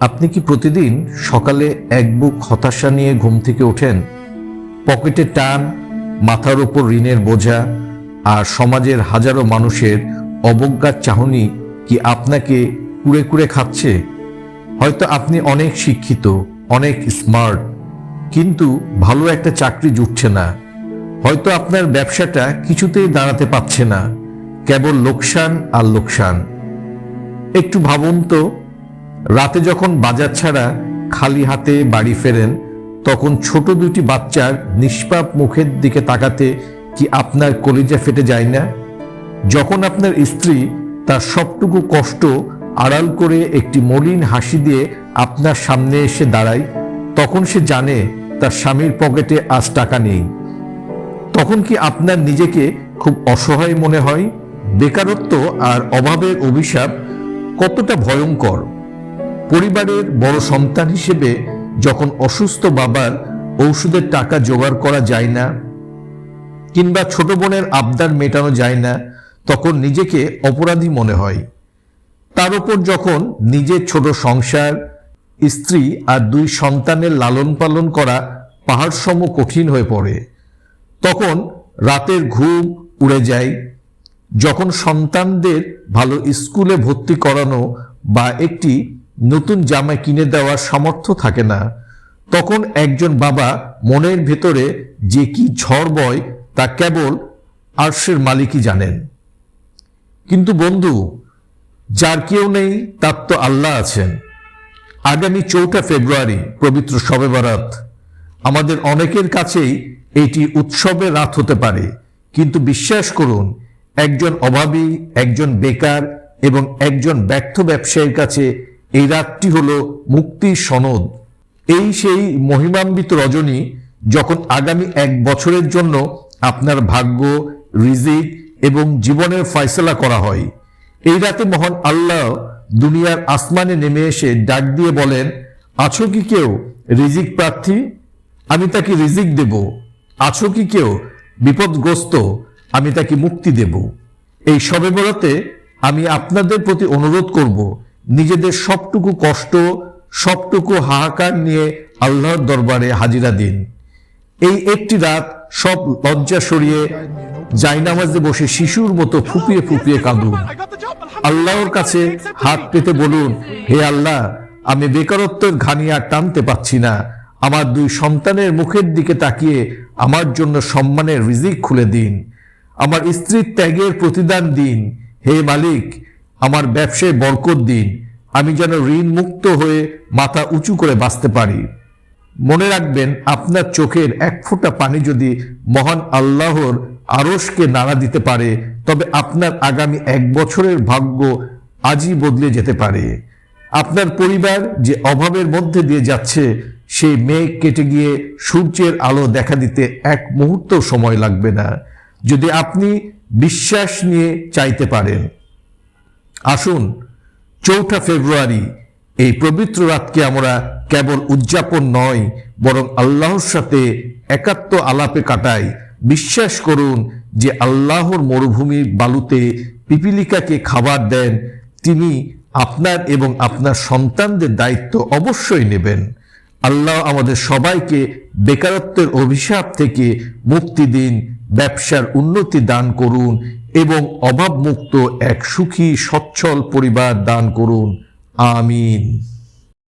আপনি কি প্রতিদিন সকালে এক বুক হতাশা নিয়ে ঘুম থেকে ওঠেন? পকেটে টান, মাথার ওপর ঋণের বোঝা, আর সমাজের হাজারো মানুষের অবজ্ঞার চাহনি কি আপনাকে কুড়ে কুড়ে খাচ্ছে? হয়তো আপনি অনেক শিক্ষিত, অনেক স্মার্ট, কিন্তু ভালো একটা চাকরি জুটছে না। হয়তো আপনার ব্যবসাটা কিছুতেই দাঁড়াতে পারছে না, কেবল লোকসান আর লোকসান। একটু ভাবুন তো রাতে যখন বাজার ছাড়া খালি হাতে বাড়ি ফেরেন, তখন ছোট দুটি বাচ্চার নিষ্পাপ মুখের দিকে তাকাতে কি আপনার কলিজা ফেটে যায় না? যখন আপনার স্ত্রী তার সবটুকু কষ্ট আড়াল করে একটি মলিন হাসি দিয়ে আপনার সামনে এসে দাঁড়ায়, তখন সে জানে তার স্বামীর পকেটে আজ টাকা নেই। তখন কি আপনার নিজেকে খুব অসহায় মনে হয়? বেকারত্ব আর অভাবের অভিশাপ কতটা ভয়ঙ্কর? পরিবারের বড় সন্তান হিসেবে যখন অসুস্থ বাবার ঔষধের টাকা জোগাড় করা যায় না, কিংবা ছোট বোনের আবদার মেটানো যায় না, তখন নিজেকে অপরাধী মনে হয়। তার উপর যখন নিজের ছোট সংসার, স্ত্রী আর দুই সন্তানের লালন পালন করা পাহাড়সম কঠিন হয়ে পড়ে, তখন রাতের ঘুম উড়ে যায়। যখন সন্তানদের ভালো স্কুলে ভর্তি করানো বা একটি নতুন জামা কিনে দেওয়ার সামর্থ্য থাকে না। তখন একজন বাবা মনের ভেতরে যে কি ঝড় বয় তা কেবল আর্শের মালিকই জানেন। কিন্তু বন্ধু, যার কেউ নেই তার তো আল্লাহ আছেন। আগামী চৌঠা ফেব্রুয়ারি, পবিত্র শবে বরাত। আমাদের অনেকের কাছেই এটি উৎসবের রাত হতে পারে। কিন্তু বিশ্বাস করুন, একজন অভাবী, একজন বেকার এবং একজন ব্যর্থ ব্যবসায়ীর কাছে এই রাতটি হলো মুক্তির সনদ। এই সেই মহিমান্বিত রজনী যখন আগামী এক বছরের জন্য আপনার ভাগ্য, রিজিক এবং জীবনের ফয়সলা করা হয়। এই রাতে মহান আল্লাহ দুনিয়ার আসমানে নেমে এসে ডাক দিয়ে বলেন, আছো কি কেউ রিজিক প্রার্থী? আমি তাকে রিজিক দেব। আছো কি কেউ বিপদগ্রস্ত? আমি তাকে মুক্তি দেব। এই সবে বরাতে আমি আপনাদের প্রতি অনুরোধ করব নিজেদের সবটুকু কষ্ট, সবটুকু হাহাকার নিয়ে আল্লাহর দরবারে হাজিরা দিন। এই একটি রাত সব লজ্জা সরিয়ে জাইনামাজে বসে শিশুর মতো ফুপিয়ে ফুপিয়ে কাঁদুন। আল্লাহর কাছে হাত পেতে বলুন, হে আল্লাহ, আমি বেকারত্বের ঘানি আর টানতে পাচ্ছি না। আমার দুই সন্তানের মুখের দিকে তাকিয়ে আমার জন্য সম্মানের রিজিক খুলে দিন। আমার স্ত্রীর ত্যাগের প্রতিদান দিন। হে মালিক আমার ব্যবসায় বরকত দিন। আমি যেন ঋণ মুক্ত হয়ে মাথা উঁচু করে বাঁচতে পারি। মনে রাখবেন, আপনার চোখের এক ফোঁটা পানি যদি মহান আল্লাহর আরশকে নাড়া দিতে পারে, তবে আপনার আগামী এক বছরের ভাগ্য আজই বদলে যেতে পারে। আপনার পরিবার যে অভাবের মধ্যে দিয়ে যাচ্ছে, সেই মেঘ কেটে গিয়ে সূর্যের আলো দেখা দিতে এক মুহূর্ত সময় লাগবে না। যদি আপনি বিশ্বাস নিয়ে চাইতে পারেন আসুন, চৌঠা ফেব্রুয়ারি, এই পবিত্র রাতকে আমরা কেবল উদযাপন নয়, বরং আল্লাহর সাথে একাত্ম আলাপে কাটাই। বিশ্বাস করুন যে আল্লাহর মরুভূমির বালুতে পিপিলিকাকে খাবার দেন, তিনি আপনার এবং আপনার সন্তানদের দায়িত্ব অবশ্যই নেবেন। আল্লাহ আমাদের সবাইকে বেকারত্বের অভিশাপ থেকে মুক্তি দিন, ব্যবসার উন্নতি দান করুন এবং অভাবমুক্ত এক সুখী সচ্ছল পরিবার দান করুন। আমিন।